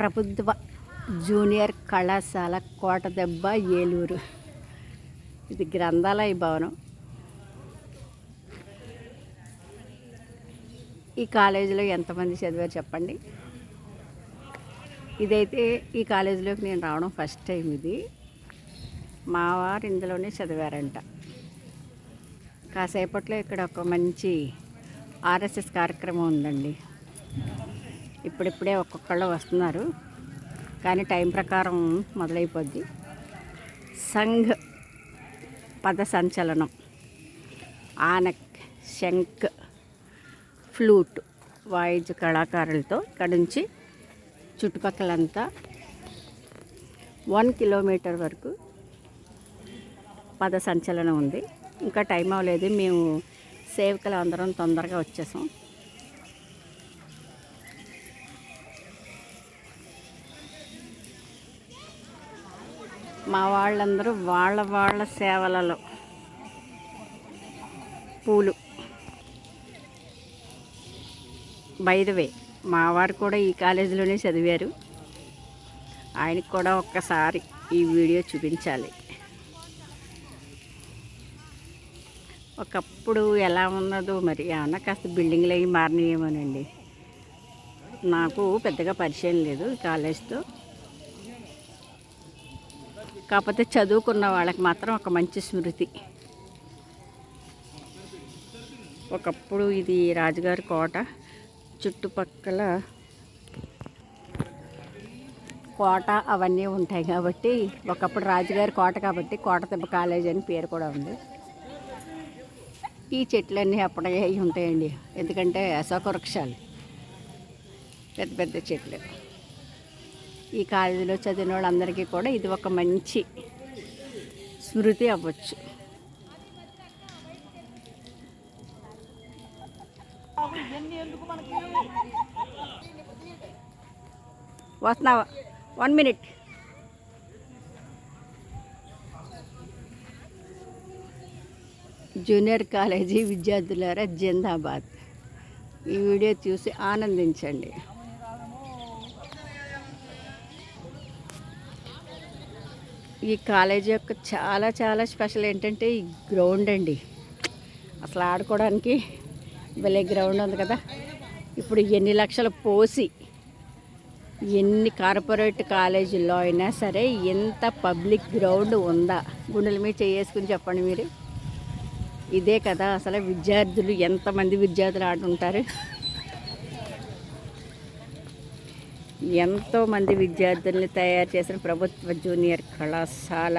ప్రభుత్వ జూనియర్ కళాశాల కోటదెబ్బ ఏలూరు. ఇది గ్రంథాలయ భవనం. ఈ కాలేజీలో ఎంతమంది చదివారు చెప్పండి? ఇదైతే ఈ కాలేజీలోకి నేను రావడం ఫస్ట్ టైం ఇది. మా వారు ఇందులోనే చదివారంట. కాసేపట్లో ఇక్కడ ఒక మంచి ఆర్ఎస్ఎస్ కార్యక్రమం ఉందండి. ఇప్పుడిప్పుడే ఒక్కొక్కళ్ళు వస్తున్నారు. కానీ టైం ప్రకారం మొదలైపోద్ది. సంఘ్ పద సంచలనం. ఆనక్ శంఖ్ ఫ్లూట్ వాయిద్య కళాకారులతో ఇక్కడ నుంచి చుట్టుపక్కలంతా వన్ కిలోమీటర్ వరకు పద సంచలనం ఉంది. ఇంకా టైం అవ్వలేదు. మేము సేవకులు అందరం తొందరగా వచ్చేసాం. మా వాళ్ళందరూ వాళ్ళ వాళ్ళ సేవలలో. పూలు. బైదవే మా వారు కూడా ఈ కాలేజీలోనే చదివారు. ఆయనకి కూడా ఒక్కసారి ఈ వీడియో చూపించాలి. ఒకప్పుడు ఎలా ఉన్నదో మరి ఏమన్నా కాస్త బిల్డింగ్లు అవి మారినాయేమోనండి. నాకు పెద్దగా పరిచయం లేదు కాలేజ్తో. కాకపోతే చదువుకున్న వాళ్ళకి మాత్రం ఒక మంచి స్మృతి. ఒకప్పుడు ఇది రాజుగారి కోట చుట్టుపక్కల కోట అవన్నీ ఉంటాయి కాబట్టి ఒకప్పుడు రాజుగారి కోట కాబట్టి కోట దెబ్బ కాలేజ్ అని పేరు కూడా ఉంది. ఈ చెట్లన్నీ అప్పుడే అయి ఉంటాయండి. ఎందుకంటే అశోక వృక్షాలు పెద్ద పెద్ద చెట్లు. ఈ కాలేజీలో చదివిన వాళ్ళందరికీ కూడా ఇది ఒక మంచి స్మృతి అవ్వచ్చు. వస్తున్నావా? One minute. జూనియర్ కాలేజీ విద్యార్థులారా జిందాబాద్. ఈ వీడియో చూసి ఆనందించండి. ఈ కాలేజీ యొక్క చాలా చాలా స్పెషల్ ఏంటంటే ఈ గ్రౌండ్ అండి. అసలు ఆడుకోవడానికి భలే గ్రౌండ్ ఉంది కదా. ఇప్పుడు ఎన్ని లక్షలు పోసి ఎన్ని కార్పొరేట్ కాలేజీల్లో అయినా సరే ఎంత పబ్లిక్ గ్రౌండ్ ఉందా? గుండెల మీద చేసుకుని చెప్పండి మీరు. ఇదే కదా అసలు విద్యార్థులు ఎంతమంది విద్యార్థులు ఆడుంటారు. ఎంతోమంది విద్యార్థుల్ని తయారు చేసిన ప్రభుత్వ జూనియర్ కళాశాల.